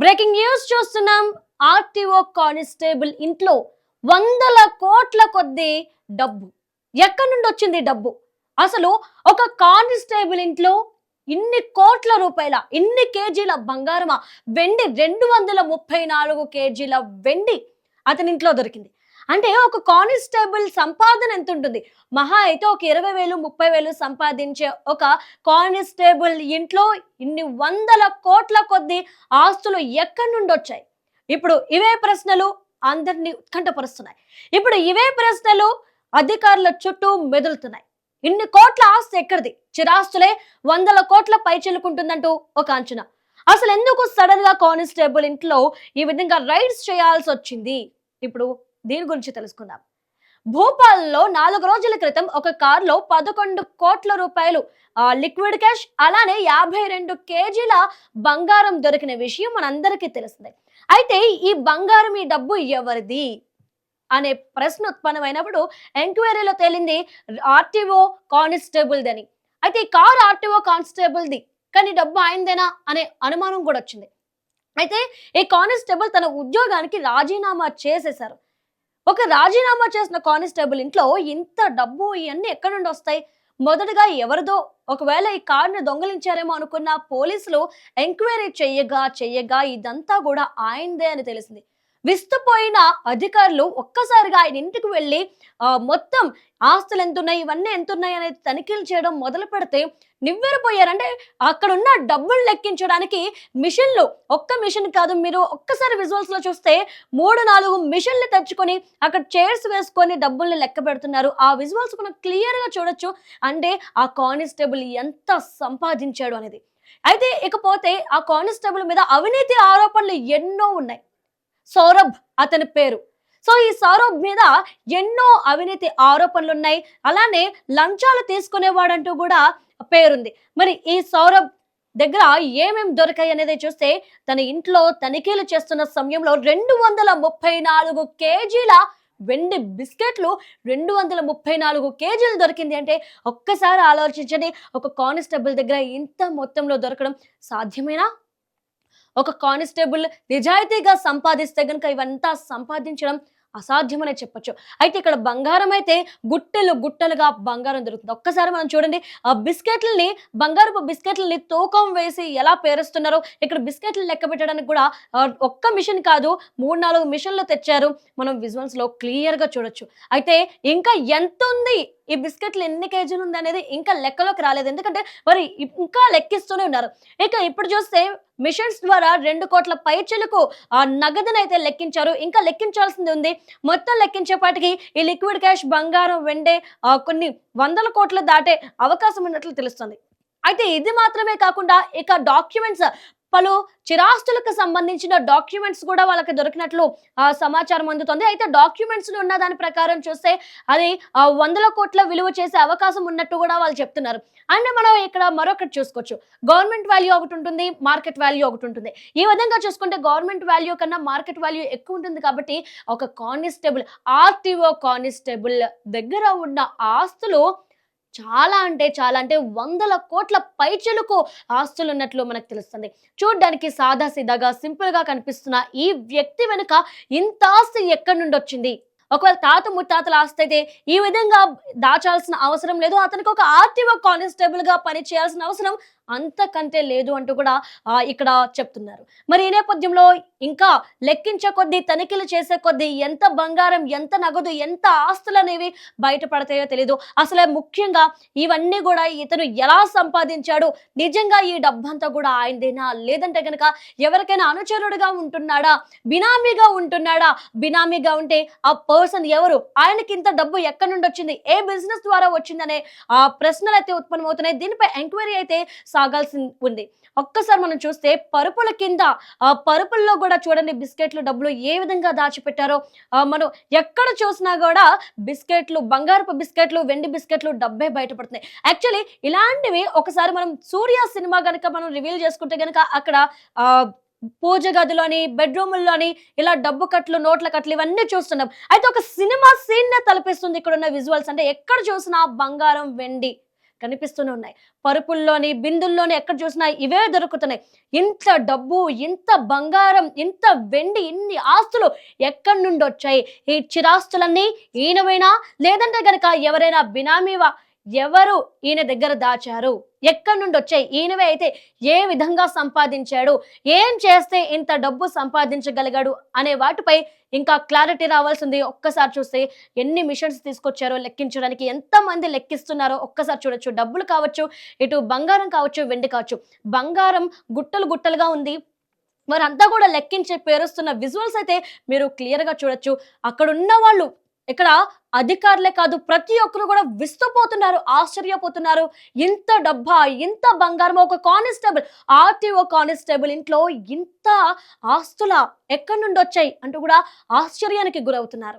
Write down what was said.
Breaking news చూస్తున్నాం. RTO constable ఇంట్లో వందల కోట్ల కొద్ది డబ్బు. ఎక్కడి నుండి వచ్చింది డబ్బు? అసలు ఒక కానిస్టేబుల్ ఇంట్లో ఇన్ని కోట్ల రూపాయల ఇన్ని కేజీల బంగారమా? వెండి రెండు వందల ముప్పై నాలుగు కేజీల వెండి అతని ఇంట్లో దొరికింది. అంటే ఒక కానిస్టేబుల్ సంపాదన ఎంత ఉంటుంది మహా అయితే ఒక ఇరవై వేలు ముప్పై వేలు సంపాదించే ఒక కానిస్టేబుల్ ఇంట్లో ఇన్ని వందల కోట్ల కొద్ది ఆస్తులు ఎక్కడి నుండి వచ్చాయి ఇప్పుడు ఇవే ప్రశ్నలు అందరినీ ఉత్కంఠపరుస్తున్నాయి. ఇప్పుడు ఇవే ప్రశ్నలు అధికారుల చుట్టూ మెదులుతున్నాయి. ఇన్ని కోట్ల ఆస్తి ఎక్కడిది? చిరాస్తులే వందల కోట్ల పై చెల్లుకుంటుందంటూ ఒక అంచనా. అసలు ఎందుకు సడన్గా కానిస్టేబుల్ ఇంట్లో ఈ విధంగా రైడ్స్ చేయాల్సి వచ్చింది ఇప్పుడు దీని గురించి తెలుసుకుందాం? భోపాల్లో నాలుగు రోజుల క్రితం ఒక కారులో పదకొండు కోట్ల రూపాయలు లిక్విడ్ క్యాష్ అలానే యాభై రెండు కేజీల బంగారం దొరికిన విషయం మనందరికీ తెలిసిందే అయితే ఈ బంగారం ఈ డబ్బు ఎవరిది? అనే ప్రశ్న ఉత్పన్నమైనప్పుడు ఎంక్వైరీలో తేలింది ఆర్టీఓ కానిస్టేబుల్ది అని. అయితే ఈ కారు ఆర్టీఓ కానిస్టేబుల్ది కానీ డబ్బు ఆయనదేనా అనే అనుమానం కూడా వచ్చింది. అయితే ఈ కానిస్టేబుల్ తన ఉద్యోగానికి రాజీనామా చేసేశారు. ఒక రాజీనామా చేసిన కానిస్టేబుల్ ఇంట్లో ఇంత డబ్బు ఇవన్నీ ఎక్కడి నుండి వస్తాయి? మొదటగా ఎవరిదో? ఒకవేళ ఈ కారుని దొంగలించారేమో అనుకున్న పోలీసులు ఎంక్వైరీ చెయ్యగా చెయ్యగా ఇదంతా కూడా ఆయనదే అని తెలిసింది. విస్తుపోయిన అధికారులు ఒక్కసారిగా ఆయన ఇంటికి వెళ్ళి మొత్తం ఆస్తులు ఎంత ఉన్నాయి ఇవన్నీ ఎంత ఉన్నాయి అనేది తనిఖీలు చేయడం మొదలు పెడితే నివ్వెరపోయారంటే అక్కడ ఉన్న డబ్బులు లెక్కించడానికి మిషన్లు ఒక్క మిషన్ కాదు మీరు ఒక్కసారి విజువల్స్లో చూస్తే మూడు నాలుగు మిషన్లు తెచ్చుకొని అక్కడ చైర్స్ వేసుకొని డబ్బుల్ని లెక్క పెడుతున్నారు. ఆ విజువల్స్ మనం క్లియర్గా చూడొచ్చు. అంటే ఆ కానిస్టేబుల్ ఎంత సంపాదించాడు అనేది. అయితే ఇకపోతే ఆ కానిస్టేబుల్ మీద అవినీతి ఆరోపణలు ఎన్నో ఉన్నాయి. సౌరభ్ అతని పేరు. సో ఈ సౌరభ్ మీద ఎన్నో అవినీతి ఆరోపణలు ఉన్నాయి అలానే లంచాలు తీసుకునేవాడంటూ కూడా పేరుంది. మరి ఈ సౌరభ్ దగ్గర ఏమేమి దొరికాయి అనేది చూస్తే తన ఇంట్లో తనిఖీలు చేస్తున్న సమయంలో రెండు వందల ముప్పై నాలుగు కేజీల వెండి బిస్కెట్లు రెండు వందల ముప్పై నాలుగు కేజీలు దొరికింది అంటే ఒక్కసారి ఆలోచించండి. ఒక కానిస్టేబుల్ దగ్గర ఇంత మొత్తంలో దొరకడం సాధ్యమేనా? ఒక కానిస్టేబుల్ నిజాయితీగా సంపాదిస్తే గనుక ఇవంతా సంపాదించడం అసాధ్యమనే చెప్పొచ్చు. అయితే ఇక్కడ బంగారం అయితే గుట్టెలు గుట్టలుగా బంగారం దొరుకుతుంది. ఒక్కసారి మనం చూడండి ఆ బిస్కెట్లని బంగారపు బిస్కెట్లని తూకం వేసి ఎలా పేరుస్తున్నారో? ఇక్కడ బిస్కెట్లు లెక్క పెట్టడానికి కూడా ఒక్క మిషన్ కాదు మూడు నాలుగు మిషన్లు తెచ్చారు. మనం విజువల్స్లో క్లియర్గా చూడొచ్చు. అయితే ఇంకా ఎంత ఉంది ఈ బిస్కెట్లు ఎన్ని కేజీలు ఉంది అనేది ఇంకా లెక్కలోకి రాలేదు. ఎందుకంటే మరి ఇంకా లెక్కిస్తూనే ఉన్నారు. ఇక ఇప్పుడు చూస్తే మిషన్స్ ద్వారా రెండు కోట్ల పైచలకు ఆ నగదునైతే లెక్కించారు. ఇంకా లెక్కించాల్సింది ఉంది. మొత్తం లెక్కించేపాటికి ఈ లిక్విడ్ క్యాష్ బంగారం వెండే ఆ, కొన్ని వందల కోట్లు దాటే అవకాశం ఉన్నట్లు తెలుస్తుంది. అయితే ఇది మాత్రమే కాకుండా ఇక డాక్యుమెంట్స్ పలు చిరాస్తులకు సంబంధించిన డాక్యుమెంట్స్ కూడా వాళ్ళకి దొరికినట్లు సమాచారం అందుతుంది. అయితే డాక్యుమెంట్స్ ఉన్న దాని ప్రకారం చూస్తే అది వందల కోట్ల విలువ చేసే అవకాశం ఉన్నట్టు కూడా వాళ్ళు చెప్తున్నారు. అండ్ మనం ఇక్కడ మరొకటి చూసుకోవచ్చు. గవర్నమెంట్ వాల్యూ ఒకటి ఉంటుంది మార్కెట్ వాల్యూ ఒకటి ఉంటుంది. ఈ విధంగా చూసుకుంటే గవర్నమెంట్ వాల్యూ కన్నా మార్కెట్ వాల్యూ ఎక్కువ ఉంటుంది కాబట్టి ఒక కానిస్టేబుల్ ఆర్టీఓ కానిస్టేబుల్ దగ్గర ఉన్న ఆస్తులు చాలా అంటే చాలా అంటే వందల కోట్ల పైచలకు ఆస్తులు ఉన్నట్లు మనకు తెలుస్తుంది. చూడ్డానికి సాదా సీదాగా సింపుల్గా కనిపిస్తున్న ఈ వ్యక్తి వెనుక ఇంత ఆస్తి ఎక్కడి నుండి వచ్చింది? ఒకవేళ తాత ముత్తాతల ఆస్తి అయితే ఈ విధంగా దాచాల్సిన అవసరం లేదు. అతనికి ఒక ఆర్టీఓ కానిస్టేబుల్గా పని చేయాల్సిన అవసరం అంతకంతే లేదు అంటూ కూడా ఇక్కడ చెప్తున్నారు. మరి ఈ నేపథ్యంలో ఇంకా లెక్కించే కొద్దీ తనిఖీలు చేసే కొద్దీ ఎంత బంగారం ఎంత నగదు ఎంత ఆస్తులు అనేవి బయటపడతాయో తెలియదు అసలే ముఖ్యంగా ఇవన్నీ కూడా ఇతను ఎలా సంపాదించాడు? నిజంగా ఈ డబ్బంతా కూడా ఆయనదేనా? లేదంటే కనుక ఎవరికైనా అనుచరుడుగా ఉంటున్నాడా? బినామీగా ఉంటున్నాడా? బినామీగా ఉంటే ఆ పర్సన్ ఎవరు? ఆయనకి ఇంత డబ్బు ఎక్కడి నుండి వచ్చింది ఏ బిజినెస్ ద్వారా వచ్చిందనే ఆ ప్రశ్నలు అయితే ఉత్పన్నమవుతున్నాయి. దీనిపై ఎంక్వైరీ అయితే సాగాల్సి ఉంది. ఒక్కసారి మనం చూస్తే పరుపుల కింద పరుపుల్లో కూడా చూడండి బిస్కెట్లు డబ్బులు ఏ విధంగా దాచిపెట్టారో. మనం ఎక్కడ చూసినా కూడా బిస్కెట్లు బంగారపు బిస్కెట్లు వెండి బిస్కెట్లు డబ్బే బయటపడుతున్నాయి. యాక్చువల్లీ ఇలాంటివి ఒకసారి మనం సూర్య సినిమా కనుక మనం రివీల్ చేసుకుంటే కనుక అక్కడ పూజ గదిలోని బెడ్రూముల్లోని ఇలా డబ్బు కట్లు నోట్ల కట్లు ఇవన్నీ చూస్తున్నాం. అయితే ఒక సినిమా సీన్ తలపిస్తుంది ఇక్కడ ఉన్న విజువల్స్. అంటే ఎక్కడ చూసినా బంగారం వెండి కనిపిస్తూనే ఉన్నాయి. పరుపుల్లోని బిందుల్లోని ఎక్కడ చూసినా ఇవే దొరుకుతున్నాయి. ఇంత డబ్బు ఇంత బంగారం ఇంత వెండి ఇన్ని ఆస్తులు ఎక్కడి నుండి వచ్చాయి ఈ చిరాస్తులన్నీ ఈయనవైనా? లేదంటే గనక ఎవరైనా బినామీవా? ఎవరు ఈయన దగ్గర దాచారు? ఎక్కడి నుండి వచ్చాయి? ఈయనవే అయితే ఏ విధంగా సంపాదించాడు? ఏం చేస్తే ఇంత డబ్బు సంపాదించగలిగాడు? అనే వాటిపై ఇంకా క్లారిటీ రావాల్సింది ఒక్కసారి చూస్తే ఎన్ని మిషన్స్ తీసుకొచ్చారో లెక్కించడానికి ఎంతమంది లెక్కిస్తున్నారో ఒక్కసారి చూడొచ్చు. డబ్బులు కావచ్చు ఇటు బంగారం కావచ్చు వెండి కావచ్చు. బంగారం గుట్టలు గుట్టలుగా ఉంది. వారంతా కూడా లెక్కించి పేరుస్తున్న విజువల్స్ అయితే మీరు క్లియర్గా చూడొచ్చు. అక్కడ ఉన్న వాళ్ళు ఇక్కడ అధికారులే కాదు ప్రతి ఒక్కరు కూడా విస్తుపోతున్నారు ఆశ్చర్యపోతున్నారు. ఇంత డబ్బా ఇంత బంగారం ఒక కానిస్టేబుల్ ఆర్టీఓ కానిస్టేబుల్ ఇంట్లో ఇంత ఆస్తుల ఎక్కడి నుండి వచ్చాయి అంటూ కూడా ఆశ్చర్యానికి గురవుతున్నారు.